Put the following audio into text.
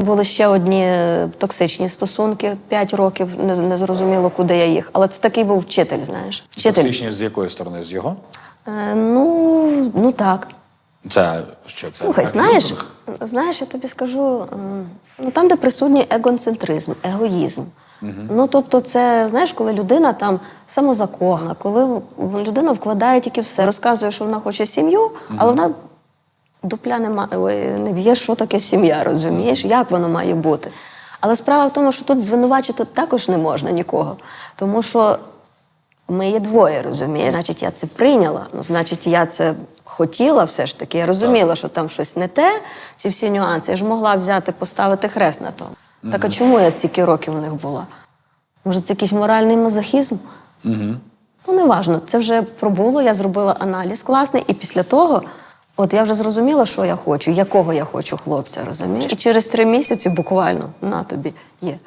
Були ще одні е, токсичні стосунки, 5 років, не, не зрозуміло, куди я їх. Але це такий був вчитель, знаєш. Вчитель. Токсичність з якої сторони? З його? Е, ну, ну так. Це що? Це Слухай, знаєш, знаєш, я тобі скажу, е, ну там, де присутній егоцентризм, егоїзм. Ну, тобто, це знаєш, коли людина там самозакохана, коли людина вкладає тільки все, розказує, що вона хоче сім'ю, але вона дупля не, ма- ой, не б'є, що таке сім'я, розумієш, як воно має бути. Але справа в тому, що тут звинувачити також не можна нікого, тому що ми є двоє, розумієш? Значить, я це прийняла. Ну, значить, я це хотіла все ж таки. Я розуміла, що там щось не те, ці всі нюанси. Я ж могла взяти, поставити хрест на тому. Так а чому я стільки років у них була? Може, це якийсь моральний мазохізм? Угу. Ну, неважно. Це вже пробуло, я зробила аналіз класний, і після того. От я вже зрозуміла, що я хочу, якого я хочу хлопця, розумієш? І через три місяці буквально на тобі є.